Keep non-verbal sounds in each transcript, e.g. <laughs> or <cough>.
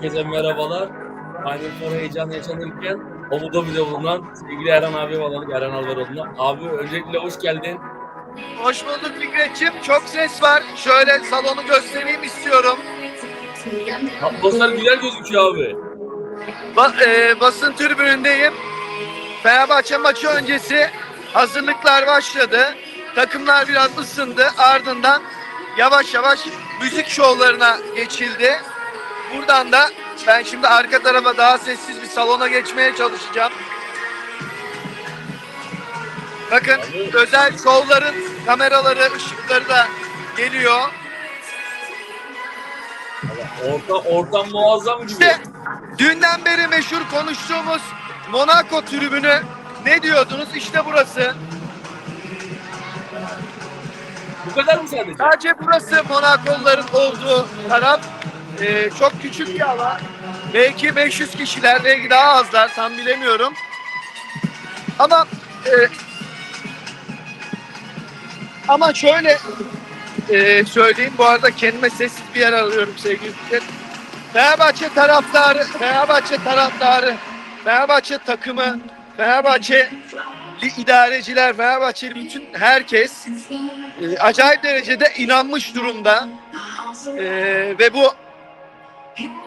Herkese merhabalar. Final Four heyecan yaşanırken Abu Dhabi'de bulunan sevgili Eren abi bağladık Eren Alvaroğlu'na. Abi öncelikle hoş geldin. Hoş bulduk Fikret'ciğim. Çok ses var. Şöyle salonu göstereyim istiyorum. Atmosfer güzel gözüküyor abi. Ba- e, basın tribünündeyim. Fenerbahçe maçı öncesi hazırlıklar başladı. Takımlar biraz ısındı. Ardından yavaş yavaş müzik şovlarına geçildi. Buradan da ben şimdi arka tarafa daha sessiz bir salona geçmeye çalışacağım. Bakın özel şovların kameraları, ışıkları da geliyor. Orta, ortam muazzam gibi. İşte dünden beri meşhur konuştuğumuz Monaco tribünü ne diyordunuz? İşte burası. Bu kadar mı sadece? Sadece burası Monaco'luların olduğu taraf. Ee, çok küçük bir alan. Belki 500 kişiler, belki daha azlar tam bilemiyorum. Ama e, ama şöyle e, söyleyeyim. Bu arada kendime sessiz bir yer alıyorum sevgili Fikret. Fenerbahçe taraftarı, Fenerbahçe taraftarı, Fenerbahçe takımı, Fenerbahçe idareciler, Fenerbahçeli bütün herkes e, acayip derecede inanmış durumda. E, ve bu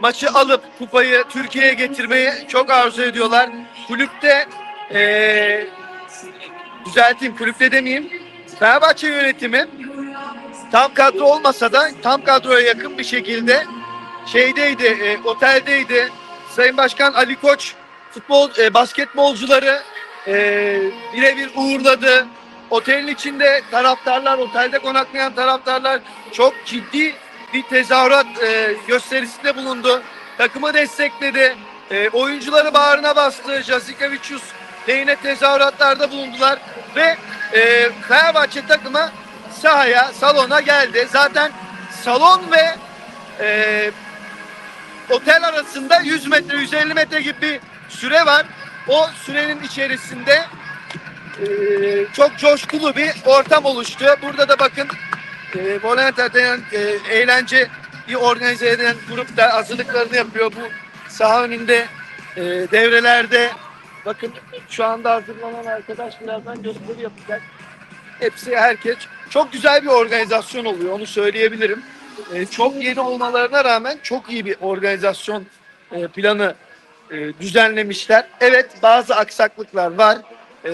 maçı alıp kupayı Türkiye'ye getirmeyi çok arzu ediyorlar. Kulüpte e, düzelteyim kulüpte demeyeyim. Fenerbahçe yönetimi tam kadro olmasa da tam kadroya yakın bir şekilde şeydeydi, e, oteldeydi. Sayın Başkan Ali Koç futbol e, basketbolcuları e, birebir uğurladı. Otelin içinde taraftarlar, otelde konaklayan taraftarlar çok ciddi bir tezahürat e, gösterisinde bulundu. Takımı destekledi. E, oyuncuları bağrına bastı. Jazikavicius lehine tezahüratlarda bulundular ve e, Fenerbahçe takımı sahaya, salona geldi. Zaten salon ve e, otel arasında 100 metre, 150 metre gibi bir süre var. O sürenin içerisinde e, çok coşkulu bir ortam oluştu. Burada da bakın e, volunteer denen e, eğlence bir organize eden grup da hazırlıklarını yapıyor. Bu saha önünde e, devrelerde bakın şu anda hazırlanan arkadaş birazdan gösteri yapacak. Hepsi herkes. Çok güzel bir organizasyon oluyor onu söyleyebilirim. E, çok yeni olmalarına rağmen çok iyi bir organizasyon e, planı e, düzenlemişler. Evet bazı aksaklıklar var. E,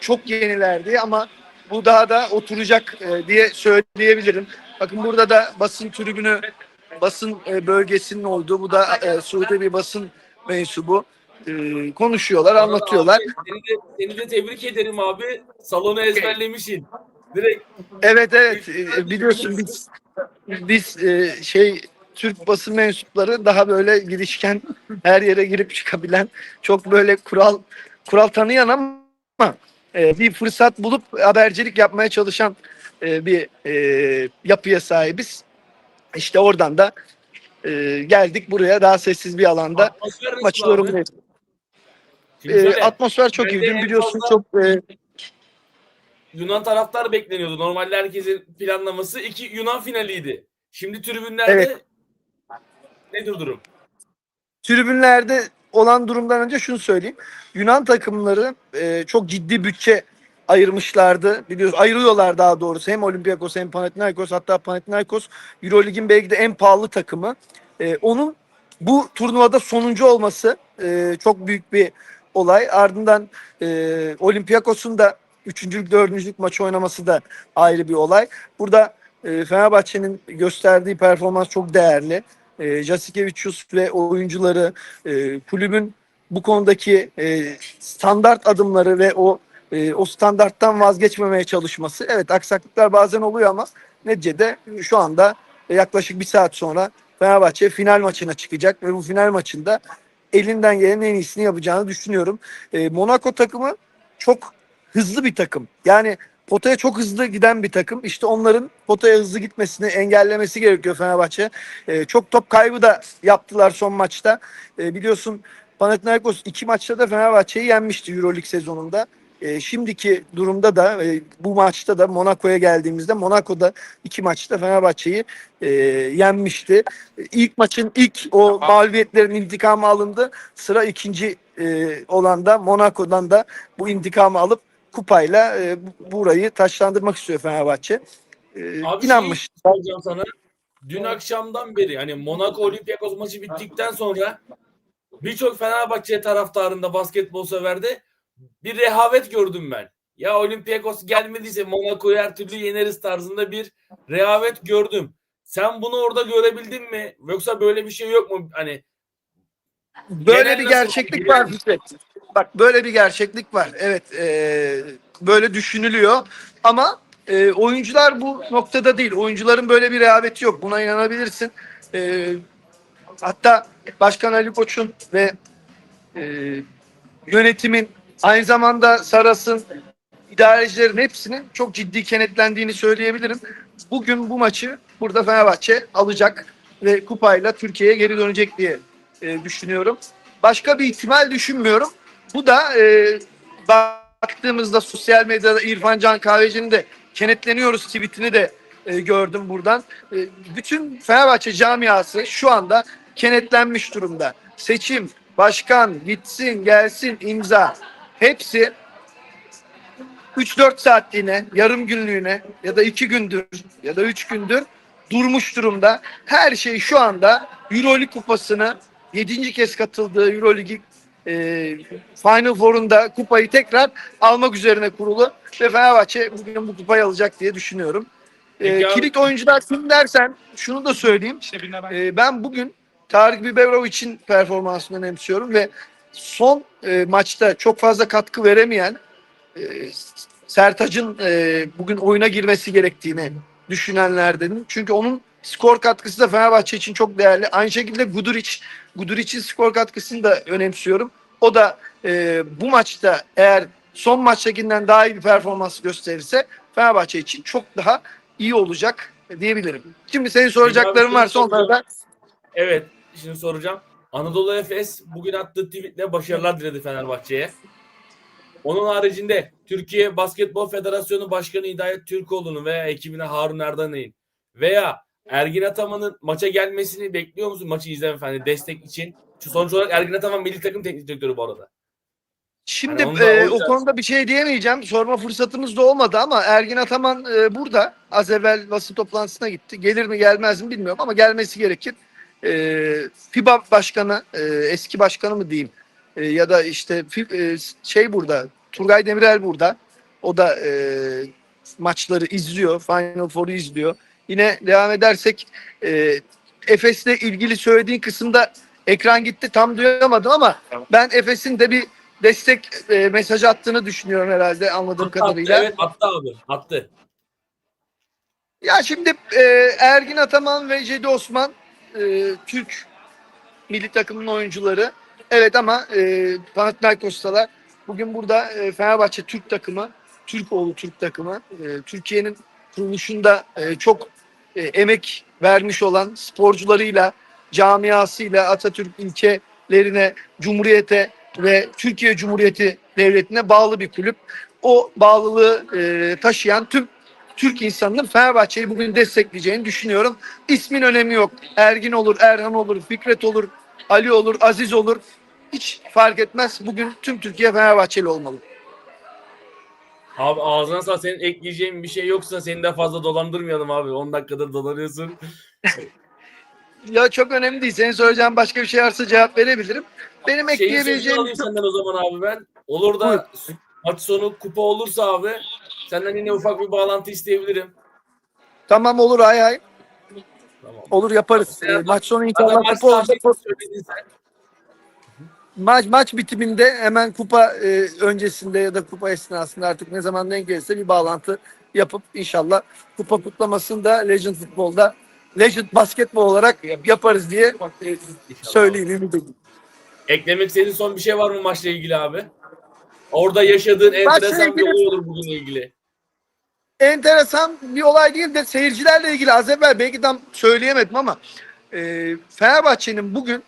çok yenilerdi ama bu daha da oturacak e, diye söyleyebilirim. Bakın burada da basın tribünü, basın e, bölgesinin olduğu, bu da e, Suudi bir basın mensubu. E, konuşuyorlar, anlatıyorlar. Abi, Seni de, seni de tebrik ederim abi. Salonu ezberlemişsin. Direkt Evet evet E, biliyorsun biz biz e, şey Türk basın mensupları daha böyle girişken her yere girip çıkabilen çok böyle kural kural tanıyan ama e, bir fırsat bulup habercilik yapmaya çalışan e, bir e, yapıya sahibiz. İşte oradan da e, geldik buraya daha sessiz bir alanda atmosfer maçı E, atmosfer çok iyi. Dün biliyorsun fazla- çok e, Yunan taraftar bekleniyordu. Normalde herkesin planlaması iki Yunan finaliydi. Şimdi tribünlerde Evet. nedir durum? tribünlerde olan durumdan önce şunu söyleyeyim. Yunan takımları e, çok ciddi bütçe ayırmışlardı. Biliyoruz ayırıyorlar daha doğrusu. Hem Olympiakos hem Panathinaikos hatta Panathinaikos Eurolig'in belki de en pahalı takımı. E, onun bu turnuvada sonuncu olması e, çok büyük bir olay. Ardından e, Olympiakos'un da üçüncülük, dördüncülük maçı oynaması da ayrı bir olay. Burada e, Fenerbahçe'nin gösterdiği performans çok değerli. E, Jasikevicius ve oyuncuları e, kulübün bu konudaki e, standart adımları ve o e, o standarttan vazgeçmemeye çalışması. Evet aksaklıklar bazen oluyor ama neticede şu anda yaklaşık bir saat sonra Fenerbahçe final maçına çıkacak ve bu final maçında elinden gelen en iyisini yapacağını düşünüyorum. E, Monaco takımı çok hızlı bir takım. Yani potaya çok hızlı giden bir takım. İşte onların potaya hızlı gitmesini engellemesi gerekiyor Fenerbahçe. E, çok top kaybı da yaptılar son maçta. E, biliyorsun Panathinaikos iki maçta da Fenerbahçe'yi yenmişti Euroleague sezonunda. e, şimdiki durumda da e, bu maçta da Monaco'ya geldiğimizde Monaco'da iki maçta Fenerbahçe'yi e, yenmişti. E, İlk maçın ilk o mağlubiyetlerin intikamı alındı. Sıra ikinci e, olan da Monaco'dan da bu intikamı alıp kupayla e, bu- burayı taşlandırmak istiyor Fenerbahçe. E, Abi inanmış. şey soracağım sana. Dün akşamdan beri hani Monaco Olympiakos maçı bittikten sonra birçok Fenerbahçe taraftarında basketbol severde bir rehavet gördüm ben. Ya Olympiakos gelmediyse Monaco'yu her türlü yeneriz tarzında bir rehavet gördüm. Sen bunu orada görebildin mi? Yoksa böyle bir şey yok mu? Hani Böyle Genel bir gerçeklik var Fikret. Bak böyle bir gerçeklik var. Evet e, böyle düşünülüyor ama e, oyuncular bu noktada değil. Oyuncuların böyle bir rehaveti yok. Buna inanabilirsin. E, hatta Başkan Ali Koç'un ve e, yönetimin aynı zamanda Saras'ın idarecilerin hepsinin çok ciddi kenetlendiğini söyleyebilirim. Bugün bu maçı burada Fenerbahçe alacak ve kupayla Türkiye'ye geri dönecek diye e, düşünüyorum. Başka bir ihtimal düşünmüyorum. Bu da e, baktığımızda sosyal medyada İrfan Can Kahveci'nin de kenetleniyoruz tweetini de e, gördüm buradan. E, bütün Fenerbahçe camiası şu anda kenetlenmiş durumda. Seçim, başkan, gitsin, gelsin, imza. Hepsi 3-4 saatliğine, yarım günlüğüne ya da 2 gündür ya da 3 gündür durmuş durumda. Her şey şu anda Euroleague kupasını 7. kez katıldığı Euroleague e, Final Four'unda kupayı tekrar almak üzerine kurulu ve Fenerbahçe bugün bu kupayı alacak diye düşünüyorum. E, kilit oyuncular kim dersen şunu da söyleyeyim. E, ben bugün Tarık Biberovic'in performansını önemsiyorum ve son e, maçta çok fazla katkı veremeyen e, Sertac'ın e, bugün oyuna girmesi gerektiğini düşünenlerdenim. Çünkü onun skor katkısı da Fenerbahçe için çok değerli. Aynı şekilde Guduric. Guduric'in skor katkısını da önemsiyorum. O da e, bu maçta eğer son maçtakinden daha iyi bir performans gösterirse Fenerbahçe için çok daha iyi olacak diyebilirim. Şimdi senin soracakların varsa onları da evet şimdi soracağım. Anadolu Efes bugün attığı tweetle başarılar diledi Fenerbahçe'ye. Onun haricinde Türkiye Basketbol Federasyonu Başkanı Hidayet Türkoğlu'nun veya ekibine Harun Erdan'ın veya Ergin Ataman'ın maça gelmesini bekliyor musun maçı izleme efendim destek için? Şu sonuç olarak Ergin Ataman milli takım teknik direktörü bu arada. Şimdi Yani e, o konuda bir şey diyemeyeceğim. Sorma fırsatımız da olmadı ama Ergin Ataman e, burada. Az evvel basın toplantısına gitti. Gelir mi gelmez mi bilmiyorum ama gelmesi gerekir. E, FIBA başkanı, e, eski başkanı mı diyeyim e, ya da işte e, şey burada, Turgay Demirel burada. O da e, maçları izliyor, Final Four'u izliyor. Yine devam edersek e, Efes'le ilgili söylediğin kısımda ekran gitti tam duyamadım ama ben Efes'in de bir destek e, mesajı attığını düşünüyorum herhalde anladığım Attı, kadarıyla. attı, evet attı abi attı. Ya şimdi e, Ergin Ataman ve Cedi Osman e, Türk milli takımının oyuncuları. Evet ama e, Panathinaikos'talar. Bugün burada e, Fenerbahçe Türk takımı, Türkoğlu Türk takımı, e, Türkiye'nin kuruluşunda e, çok e, emek vermiş olan sporcularıyla, camiasıyla, Atatürk ilkelerine, Cumhuriyete ve Türkiye Cumhuriyeti Devleti'ne bağlı bir kulüp. O bağlılığı e, taşıyan tüm Türk insanının Fenerbahçe'yi bugün destekleyeceğini düşünüyorum. İsmin önemi yok. Ergin olur, Erhan olur, Fikret olur, Ali olur, Aziz olur. Hiç fark etmez. Bugün tüm Türkiye Fenerbahçeli olmalı. Abi ağzına sağ senin ekleyeceğin bir şey yoksa seni de fazla dolandırmayalım abi. 10 dakikadır dolanıyorsun. <laughs> Ya çok önemli değil. Senin soracağın başka bir şey varsa cevap verebilirim. Benim Şeyin ekleyebileceğim alayım senden o zaman abi ben. Olur da maç sonu kupa olursa abi senden yine ufak bir bağlantı isteyebilirim. Tamam olur hay hay. Tamam. Olur yaparız. Ya, Ee, maç sonu inşallah kupa olacak. Maç maç bitiminde hemen kupa e, öncesinde ya da kupa esnasında artık ne zaman denk gelirse bir bağlantı yapıp inşallah kupa kutlamasını da Legend Futbol'da Legend Basketbol olarak yaparız diye söyleyeyim ümit ediyorum. Eklemek istediğin son bir şey var mı maçla ilgili abi? Orada yaşadığın enteresan bir olay olur bugünle ilgili. enteresan bir olay değil de seyircilerle ilgili az evvel belki tam söyleyemedim ama e, Fenerbahçe'nin bugün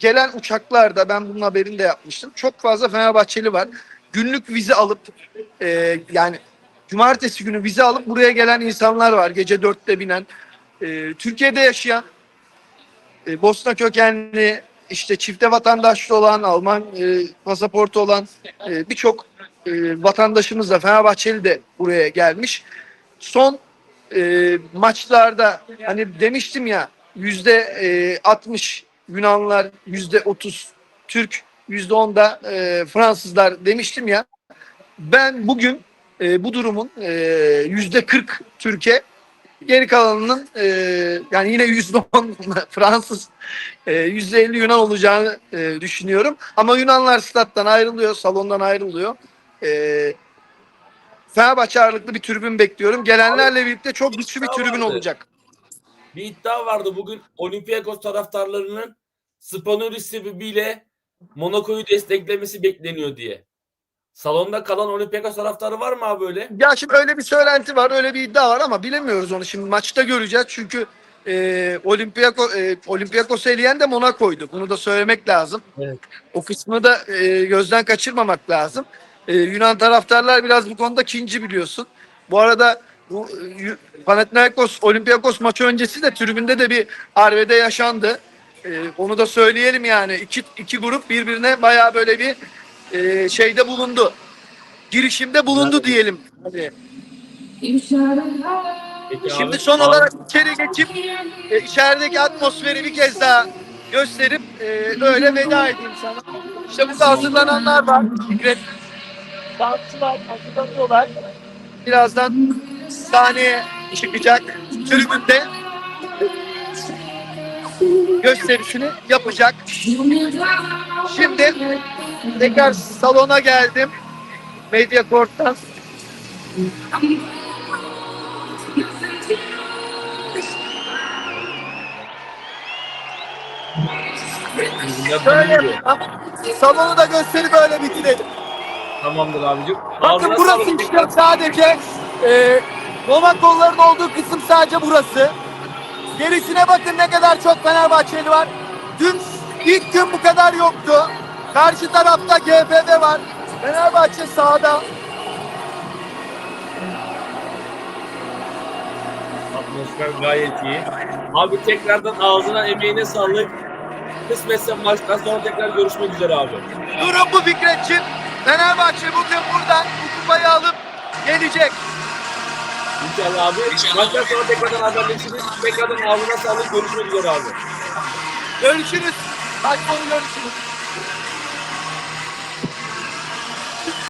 gelen uçaklarda ben bunun haberini de yapmıştım. Çok fazla Fenerbahçeli var. günlük vize alıp e, yani cumartesi günü vize alıp buraya gelen insanlar var. Gece dörtte binen. E, Türkiye'de yaşayan e, Bosna kökenli işte çifte vatandaşlı olan Alman e, pasaportu olan e, birçok e, vatandaşımız da Fenerbahçeli de buraya gelmiş. Son e, maçlarda hani demiştim ya yüzde e, 60 Yunanlar yüzde 30 Türk yüzde 10 da e, Fransızlar demiştim ya. Ben bugün e, bu durumun e, yüzde 40 Türkiye geri kalanının e, yani yine yüzde 10 <laughs> Fransız e, yüzde 50 Yunan olacağını e, düşünüyorum. Ama Yunanlar stat'tan ayrılıyor, salondan ayrılıyor. E, Fenerbahçe ağırlıklı bir tribün bekliyorum. Gelenlerle birlikte çok güçlü bir tribün olacak. Bir iddia vardı bugün Olympiakos taraftarlarının Spanulis sebebiyle Monaco'yu desteklemesi bekleniyor diye. Salonda kalan Olympiakos taraftarı var mı abi öyle? Ya şimdi öyle bir söylenti var, öyle bir iddia var ama bilemiyoruz onu. Şimdi maçta göreceğiz çünkü e, Olympiako, e, Olympiakos'u eleyen de Monaco'ydu. Bunu da söylemek lazım. Evet. O kısmı da e, gözden kaçırmamak lazım. E, Yunan taraftarlar biraz bu konuda kinci biliyorsun. Bu arada bu e, Panathinaikos Olympiakos maçı öncesi de tribünde de bir arbede yaşandı. E, onu da söyleyelim yani. İki, iki grup birbirine bayağı böyle bir e, şeyde bulundu. Girişimde bulundu diyelim. Hadi. Peki Şimdi abi, son abi- olarak içeri geçip e, içerideki atmosferi bir kez daha gösterip e, öyle veda edeyim sana. İşte burada hazırlananlar var. Fikret dansçılar hazırlanıyorlar. Birazdan sahneye çıkacak tribünde gösterisini yapacak. Şimdi tekrar salona geldim. Medya Kort'tan. Ya, Böyle salonu da gösterip böyle bitirelim. Tamamdır abicim. Bakın burası işte sadece e, Roma kolların olduğu kısım sadece burası. Gerisine bakın ne kadar çok Fenerbahçeli var. Dün ilk gün bu kadar yoktu. Karşı tarafta GFB var. Fenerbahçe sağda. Atmosfer gayet iyi. Abi tekrardan ağzına emeğine sağlık. Kısmetse maçtan sonra tekrar görüşmek üzere abi. Durum bu Fikretçim. Fenerbahçe bugün buradan bu kupayı alıp gelecek. İnşallah abi. Maçtan sonra tekrardan haberleşiriz. Tekrardan ağzına sağlık. Görüşmek üzere abi. Görüşürüz. Maç sonu görüşürüz.